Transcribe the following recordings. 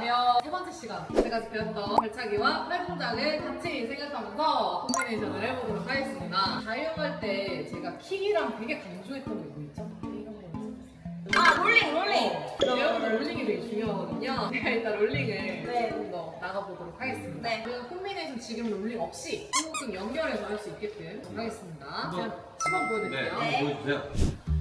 대여 세 번째 시간 제가 배웠던 발차기와 팔 동작을 같이 생각하면서 콤비네이션을 해보도록 하겠습니다. 자유할 때 제가 킥이랑 되게 강조했던 거 있죠? 이런 거 있었어요. 아 롤링 롤링. 여러분들 롤링이 되게 중요하거든요. 제가 일단 롤링을 네. 조금 더 나가보도록 하겠습니다. 네. 그 콤비네이션 지금 롤링 없이 조금 연결해서 할 수 있게끔 하겠습니다. 제가 시범 보여드릴게요. 네. 보여주세요.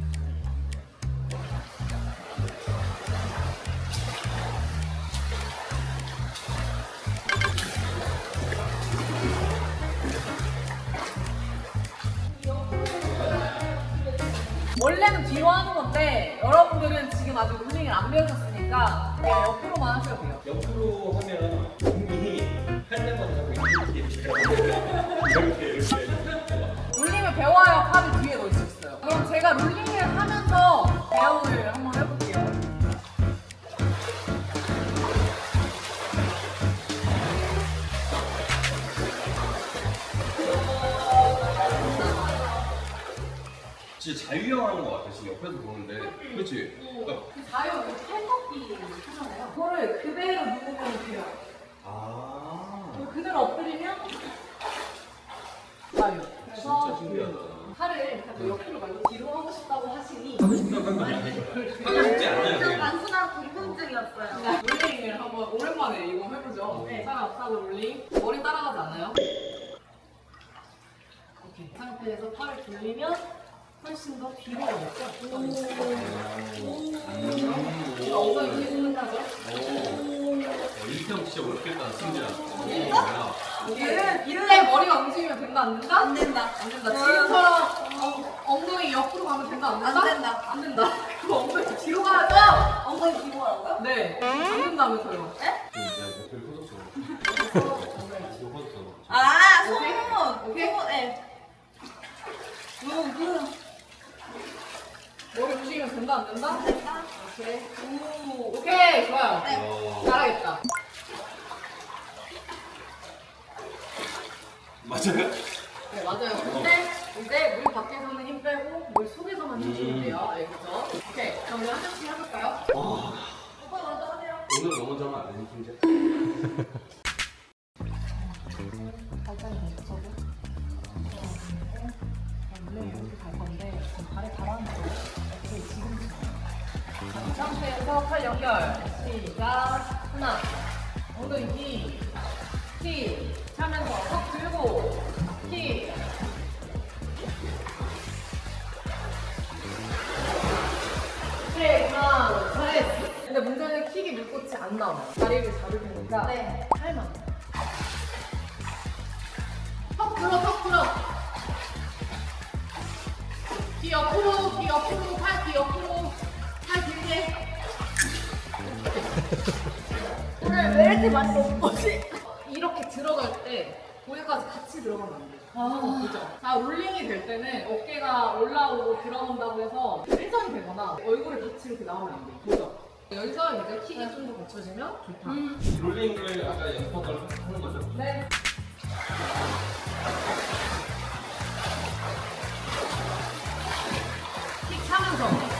원래는 뒤로 하는 건데 여러분들은 지금 아직 롤링을 안 배우셨으니까 그냥 옆으로만 하셔도 돼요. 옆으로 하면 진짜 자유형하는 것 같아 지금 옆에서 보는데 그렇지? 그러니까 그 자유 팔꺾기 하잖아요. 그거를 그대로 누르면 돼요. 아 그걸 그대로 엎드리면 자유. 그래서 진짜 신기하다. 팔을 자꾸 옆으로 말고 뒤로 하고 싶다고 하시니 하고 싶지 않아요. 좀 그냥. 단순한 궁금증이었어요. 롤링을 한번 오랜만에 이거 해보죠. 네. 사람 앞사고 롤링. 머리 따라가지 않아요? 이렇게 이 상태에서 팔을 돌리면 훨씬 더 뒤로 가겠죠? 엉덩이? 어, 이렇게 하면 진짜 어렵겠다 승진아. 뭐야? 이를 이때 머리가 움직이면 된다 안 된다? 안 된다. 안 된다. 지금처럼 어, 엉덩이 옆으로 가면 된다 안 된다? 안 된다. 안 된다. 그럼 엉덩이 뒤로 가야죠? 엉덩이 뒤로 가라고요? 네. 안 된다면서요. 내가 목소리 커졌어. 뒤로 커졌어. 아? 손. 오케이? 음, 음. 머리 움직이면 된다 안 된다? 된다. 오케이. 오, 오케이 좋아요. 네. 어, 잘하겠다. 맞아요? 네 맞아요. 근데 이제 물 밖에서는 힘 빼고 물 속에서만 힘주면 돼요. 알겠죠? 오케이. 그럼 우리 한 명씩 해볼까요? 와 오빠 먼저 하세요. 오늘 너무 잘하면 안 되는 팀이야? 발전이? 원래 상태에서 팔 연결 시작 하나 엉덩이 키, 키 차면서 턱 들고 키 네, 하나, 잘했어. 근데 문제는 킥이 물꽃이 안 나와요. 다리를 잡을 테니까 네. 팔만. 턱 들어, 턱 들어. 귀 옆으로, 귀 옆으로, 팔 귀 옆으로, 오늘 왜 이렇게 많이 먹은 거지? 이렇게 들어갈 때 고개까지 같이 들어가면 안 돼요. 아, 그죠? 자, 롤링이 될 때는 어깨가 올라오고 들어온다고 해서 일정이 되거나 얼굴이 같이 이렇게 나오면 안 돼요. 보죠? 여기서 이제 킥이 좀 더 받쳐지면 좋다. 롤링을 아까 연습한 걸 하는 거죠? 네. 킥 차면서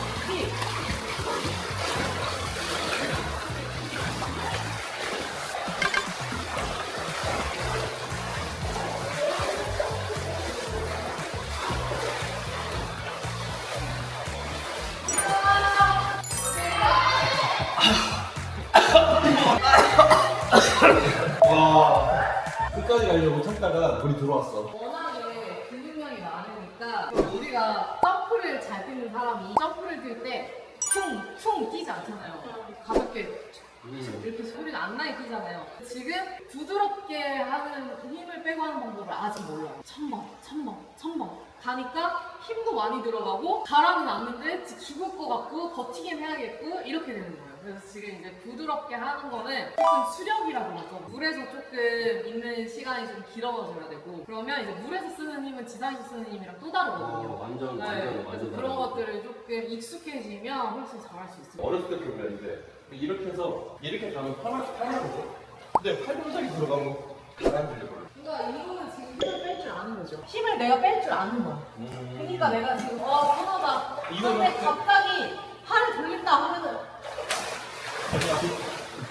끝까지 가려고 참다가 물이 들어왔어. 워낙에 근육량이 많으니까 우리가 점프를 잘 뛰는 사람이 점프를 뛸때 퉁퉁 뛰지 않잖아요. 가볍게 음. 이렇게 소리가 안 나게 뛰잖아요. 지금 부드럽게 하는 힘을 빼고 하는 방법을 아직 몰라요. 천번, 천번, 천번. 가니까 힘도 많이 들어가고 가라는 않는데 죽을 것 같고 버티긴 해야겠고 이렇게 되는 거예요. 그래서 지금 이제 부드럽게 하는 거는 조금 수력이라고 하죠. 물에서 조금 있는 시간이 좀 길어져야 되고 그러면 이제 물에서 쓰는 힘은 지상에서 쓰는 힘이랑 또 아, 다르거든요. 완전 네, 완전 그래서 완전 그런 것들을 조금 익숙해지면 훨씬 잘할 수 있어요. 어렸을 때 그랬는데 이렇게 해서 이렇게 가면 팔만 팔만 되죠? 근데 팔 동작이 들어가면 가라앉으려 버려. 그러니까 이거는 지금 힘을 뺄 줄 아는 거죠. 힘을 내가 뺄 줄 아는 거야. 음. 그러니까 내가 지금 어 편하다. 이거는 근데 그- 갑자기 팔을 돌린다 하면은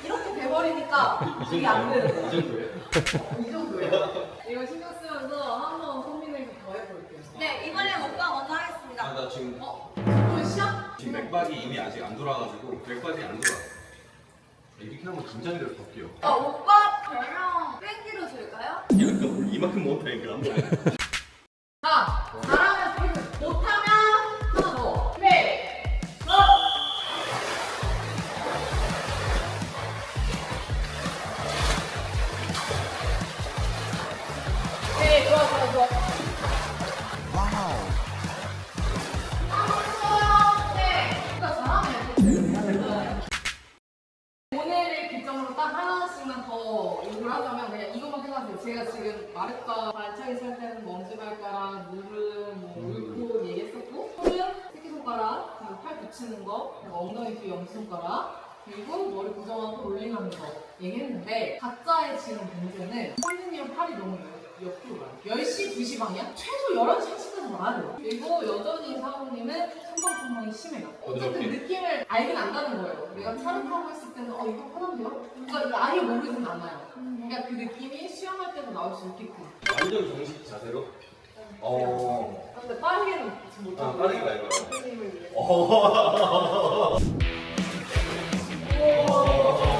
이렇게 돼버리니까 이게 안 되는 거야. 이 정도예요? 이 정도예요. 이거 신경 쓰면서 한번 콤비네이션 더 해볼게요. 네, 이번엔 오빠 먼저 하겠습니다. 아, 나 지금 어? 또 시작? 지금 맥박이 이미 아직 안 돌아가지고 맥박이 안 돌아. 이렇게 하면 긴장이 돼서 볼게요. 어, 오빠 별명 뺑기로 줄까요? 이만큼 못하니까. 제가 지금 말했던 발차기 살 때는 먼지발가락, 무릎, 뭐 물고 얘기했었고 손은 새끼손가락, 그리고 팔 붙이는 거, 그리고 엉덩이 뒤 엄지손가락 그리고 머리 고정하고 롤링하는 거 얘기했는데 가짜의 지금 문제는 홀리님 팔이 너무 옆- 옆으로 가요. 10시, 2시 방향? 최소 11시, 1시까지 와야 돼요. 그리고 여전히 사모님은 천방천방이 심해요. 어쨌든 부드럽게. 느낌을 알긴 안다는 거예요. 내가 차를 타고 있을 때는 어 이거 편한데요? 그러니까 이거 아예 모르진 않아요. 그러니까 그 느낌이 수영할 때도 나올 수 있게끔. 완전 정식 자세로. 어. 아, 근데 빠르게는 지금 못 아, 하고 빠르게 가요. 선생님을 위해. 저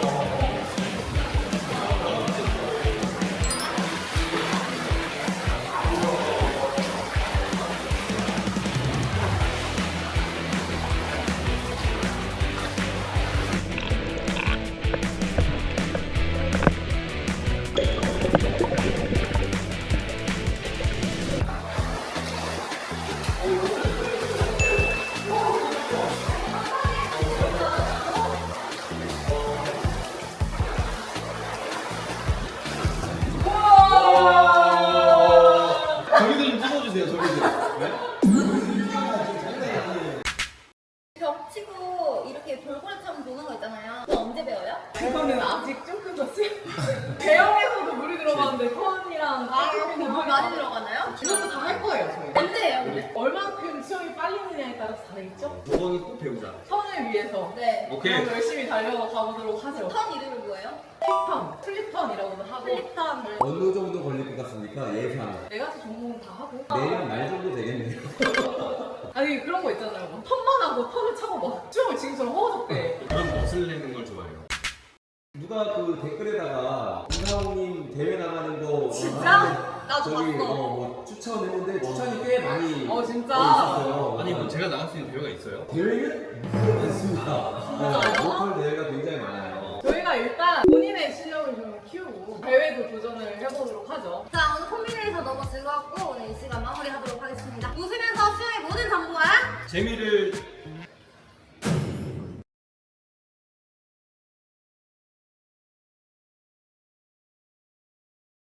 대형에서도 물이 들어가는데 턴이랑 아, 그물 많이 들어가나요? 이것도 다 할 거예요 저희. 언제 해요, 근데? 얼만큼 수영이 빨리 느냐에 따라서 다르겠죠? 그거는 꼭 배우자. 턴을 위해서 네. 오케이. 그럼 열심히 달려가 보도록 하죠. 턴 이름이 뭐예요? 킥턴, 플립턴이라고도 하고 플립턴. 어느 정도 걸릴 것 같습니까? 예상. 네 가지 종목은 다 하고 내일 말 정도 되겠네요. 아니 그런 거 있잖아요 막 턴만 하고 턴을 차고 막 춤을 지금처럼 허우적대 그런 멋을 내는 걸 좋아해요. 누가 그 댓글에다가 이상호님 대회 나가는 거 진짜? 나도 저기 봤어. 어, 뭐 추천했는데 추천이 꽤 많이 어, 진짜? 있었어요. 아니, 뭐 제가 나갈 수 있는 대회가 있어요? 대회는 무슨 많습니다. 네, 진짜요? 로컬 대회가 굉장히 많아요. 저희가 일단 본인의 실력을 좀 키우고 대회도 도전을 해보도록 하죠 자, 오늘 콤비네이션 너무 즐거웠고 오늘 이 시간 마무리하도록 하겠습니다. 웃으면서 수영의 모든 정보와 재미를